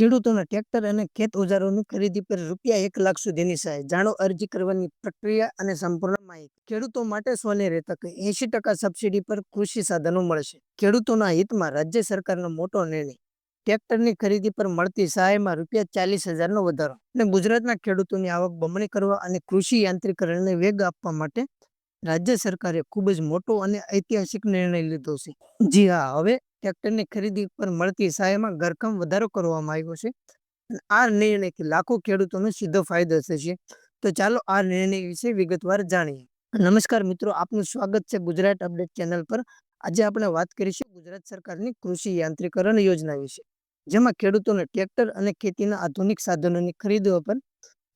ખેડૂતોના ટ્રેક્ટર અને ખેત ઓજારોની ખરીદી પર રૂપિયા એક લાખ સુધીની સહાય. જાણો અરજી કરવાની પ્રક્રિયા અને સંપૂર્ણ માહિતી. ખેડૂતો માટે સોનેરી તક એસી ટકા સબસિડી પર કૃષિ સાધનો મળશે. ખેડૂતોના હિતમાં રાજ્ય સરકારનો મોટો નિર્ણય. ટ્રેક્ટરની ખરીદી પર મળતી સહાયમાં રૂપિયા ચાલીસ હજારનો વધારો અને ગુજરાતના ખેડૂતોની આવક બમણી કરવા અને કૃષિ યાંત્રિકરણને વેગ આપવા માટે રાજ્ય સરકારે ખૂબ જ મોટો અને ઐતિહાસિક નિર્ણય લીધો છે. જી હા, હવે ટ્રેક્ટરની ખરીદી પર મળતી સહાયમાં ઘરકામ વધારો કરવામાં આવ્યો છે. આ નિર્ણયથી લાખો ખેડૂતોનો સીધો ફાયદો થશે. તો ચાલો આ નિર્ણય વિશે વિગતવાર જાણીએ. નમસ્કાર મિત્રો, આપનું સ્વાગત છે ગુજરાત અપડેટ ચેનલ પર. આજે આપણે વાત કરીશું ગુજરાત સરકારની કૃષિ યાંત્રિકરણ યોજના વિશે, જેમાં ખેડૂતોને ટ્રેક્ટર અને ખેતીના આધુનિક સાધનોની ખરીદવા પર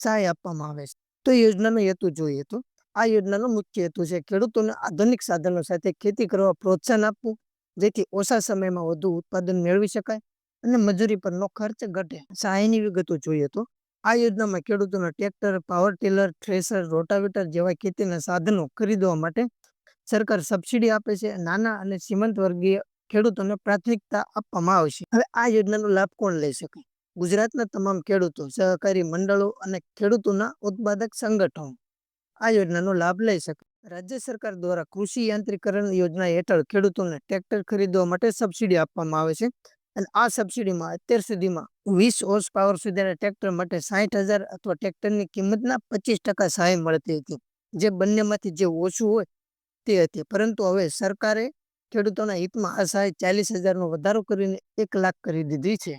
સહાય આપવામાં આવે છે. તો યોજનાનો હેતુ જોઈએ તો, આ યોજનાનો મુખ્ય હેતુ છે ખેડૂતોને આધુનિક સાધનો સાથે ખેતી કરવા પ્રોત્સાહન આપવું જેથી ઓછા સમયમાં વધુ ઉત્પાદન મેળવી શકાય અને મજૂરી પરનો ખર્ચ ઘટે. સહાયની વિગતો જોઈએ તો, આ યોજનામાં ખેડૂતોના tractor, power tiller, thresher, rotavator જેવા ખેતીના સાધનો ખરીદવા માટે સરકાર સબસિડી આપે છે. નાના અને સીમંત વર્ગીય ખેડૂતોને પ્રાથમિકતા આપવામાં આવશે. હવે આ યોજનાનો લાભ કોણ લઈ શકે? ગુજરાતના તમામ ખેડૂતો, સહકારી મંડળો અને ખેડૂતોના ઉત્પાદક સંગઠનો આ યોજનાનો લાભ લઈ શકે. રાજ્ય સરકાર દ્વારા કૃષિ યાંત્રિકરણ યોજના હેઠળ ખેડૂતોને ટ્રેક્ટર ખરીદવા માટે સબસિડી આપવામાં આવે છે. અને આ સબસિડીમાં અત્યાર સુધીમાં વીસ હોર્સ પાવર સુધીના ટ્રેક્ટર માટે સાહીઠ હજાર અથવા ટ્રેક્ટરની કિંમતના પચીસ ટકા સહાય મળતી હતી. જે બંનેમાંથી જે ઓછું હોય તે હતી. પરંતુ હવે સરકારે ખેડૂતોના હિતમાં આ સહાય ચાલીસ હજારનો વધારો કરીને એક લાખ કરી દીધી છે.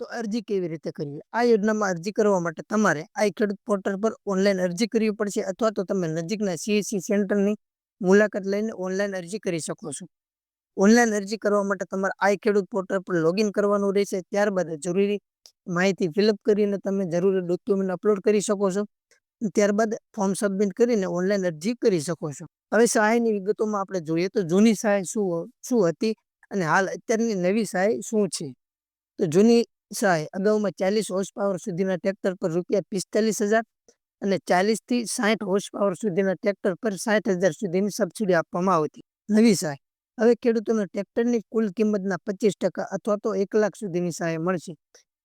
તો અરજી કેવી રીતે કરવી? આ યોજનામાં અરજી કરવા માટે તમારે આ ખેડૂત પોર્ટલ પર ઓનલાઈન અરજી કરવી પડશે અથવા તો તમે નજીકના સીએસસી સેન્ટરની મુલાકાત લઈને ઓનલાઈન અરજી કરી શકો છો. ઓનલાઈન અરજી કરવા માટે તમારે આ ખેડૂત પોર્ટલ પર લોગિન કરવાનું રહેશે. ત્યારબાદ જરૂરી માહિતી ફિલઅપ કરીને તમે જરૂરી ડોક્યુમેન્ટ અપલોડ કરી શકો છો. ત્યારબાદ ફોર્મ સબમિટ કરીને ઓનલાઈન અરજી કરી શકો છો. હવે સહાયની વિગતોમાં આપણે જોઈએ તો જૂની સહાય શું શું હતી અને હાલ અત્યારની નવી સહાય શું છે? તો જૂની સહાય અગાઉમાં ચાલીસ હોર્સ પાવર સુધીના ટ્રેક્ટર પર રૂપિયા પિસ્તાલીસ હજાર અને ચાલીસથી સાઠ હોર્સ પાવર સુધીના ટ્રેક્ટર પર સાઠ હજાર સુધીની સબસિડી આપવામાં આવતી. નવી સહાય હવે ખેડૂતોને ટ્રેક્ટરની કુલ કિંમતના પચીસ ટકા અથવા તો એક લાખ સુધીની સહાય મળશે.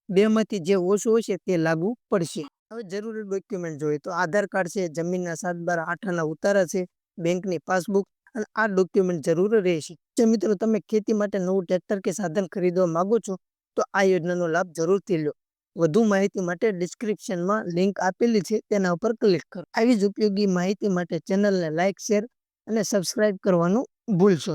બેમાંથી જે ઓછું હશે તે લાગુ પડશે. હવે જરૂરી ડોક્યુમેન્ટ જોઈએ તો આધાર કાર્ડ છે, જમીનના સાત બાર આઠના ઉતારા છે, બેંકની પાસબુક અને આ ડોક્યુમેન્ટ જરૂર રહેશે. જો મિત્રો તમે ખેતી માટે નવું ટ્રેક્ટર કે સાધન ખરીદવા માંગો છો તો આ યોજનાનો લાભ જરૂરથી લો. વધુ માહિતી માટે ડિસ્ક્રિપ્શનમાં લિંક આપેલી છે, તેના ઉપર ક્લિક કરો. આવી જ ઉપયોગી માહિતી માટે ચેનલને લાઇક શેર અને સબસ્ક્રાઇબ કરવાનું ભૂલશો